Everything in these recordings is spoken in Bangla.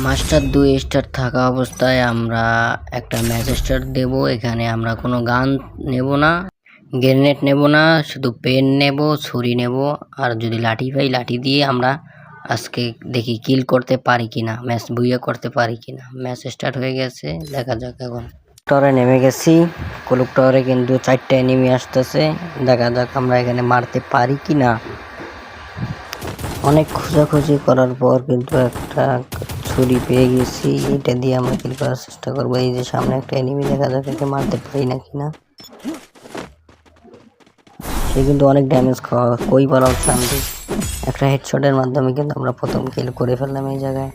মাস্টার দুই স্টার থাকা অবস্থায় আমরা একটা ম্যাচ স্টার দেব, এখানে আমরা কোনো গান নেব না, গ্রেনেড নেব না, শুধু পেন নেব, ছুরি নেব, আর যদি লাঠি পাই লাঠি দিয়ে আমরা আজকে দেখি কিল করতে পারি কি না ম্যাচ বুইয়া করতে পারি কি না ম্যাচ স্টার্ট হয়ে গেছে, দেখা যাক এখন। টরে নেমে গেছি কলুক টরে কিন্তু চারটে এনিমি আসতেছে, দেখা যাক আমরা এখানে মারতে পারি কিনা। অনেক খোঁজাখুঁজি করার পর কিন্তু একটা ছুরি পেয়ে গেছি, এটা দিয়ে আমরা কিল করার চেষ্টা করব। এই যে সামনে একটা এনিমি দেখা যাক একে মারতে পারি না কিনা সে কিন্তু অনেক ড্যামেজ কই পালাও শান্তি। একটা হেডশটের মাধ্যমে কিন্তু আমরা প্রথম কিল করে ফেললাম এই জায়গায়।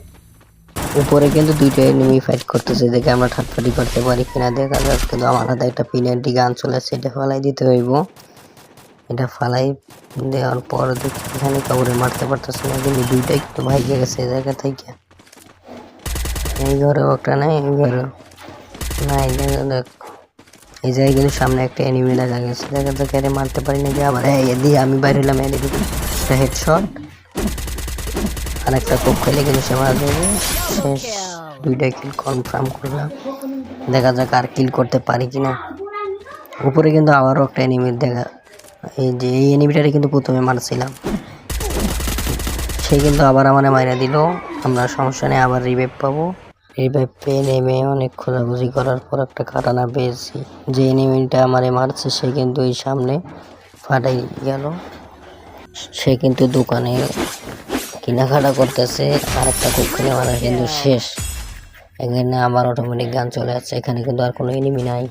উপরে কিন্তু দুইটা এনিমি ফাইট করতেছে দেখে আমরা ঠাট্টাটি করতে পারি কিনা দেখা যাক। কিন্তু আমার হাতে একটা পিনাল্টি গান চলে আসছে এটা ফালাই দিতে হইব। এটা ফালাই দেওয়ার পর দেখি এখানে কাউরে মারতে পারতেছে না, কিন্তু দুইটাই একটু ভাইগে গেছে এই জায়গা থেকে। এই ঘরেও একটা নাই, এই ঘরেও নাই দেখা দেখ। এই কিন্তু সামনে একটা এনিমি দেখা গেছে। দেখা যাক এরে মারতে পারি নাকি? আবার এই দিয়ে আমি বাইরে হলাম এর দিকে একটা হেডশট আর একটা কোপ খেলে কিন্তু সে মারা যাবে। শেষ। দুইটা কিল কনফার্ম করলাম। দেখা যাক আর কিল করতে পারি কিনা। উপরে কিন্তু আবারও একটা এনিমি দেখা এই যে এই এনিমিটারে কিন্তু প্রথমে মারছিলাম। সে কিন্তু আবার আমারে মাইরা দিল। আমরা সমস্যা নেই, আবার রিভাইভ পাবো। রিভাইভ পেয়ে নেমে অনেক খোঁজাখুঁজি করার পর একটা কাটানা পেয়েছি। যে এনিমিটা আমারে মারছে সে কিন্তু এই সামনে ফাটাই গেল। সে কিন্তু দোকানে কেনাকাটা করতেছে আর একটা কুকুরে মারা কিন্তু শেষ। এখানে আবার অটোমেটিক গান চলে যাচ্ছে এখানে কিন্তু আর কোনো এনিমি নাই।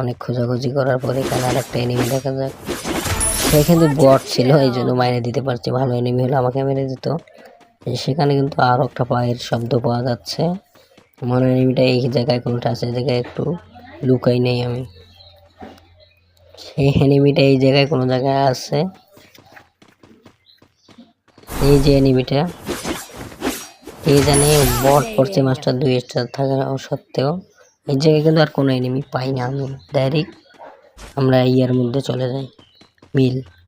অনেক খোঁজাখুঁজি করার পর এখানে আর একটা এনিমি দেখা যাক। সে কিন্তু বট ছিল এই জন্য মাইনে দিতে পারছি ভালো এনিমি হলে আমাকে মেরে দিত। সেখানে কিন্তু আরও একটা পায়ের শব্দ পাওয়া যাচ্ছে। মনে এনিমিটা এই জায়গায় কোনটা আছে? জায়গায় একটু লুকাই নেই আমি। সেই এনিমিটা এই জায়গায় কোনো জায়গায় আছে? এই যে এনিমিটা। এই জানি বট পড়ছে মাস্টার দুই স্টার থাকা সত্ত্বেও। এই জায়গায় কিন্তু আর কোনো এনিমি পাই না আমি। ডাইরেক্ট আমরা ইয়ার মধ্যে চলে যাই। মিল।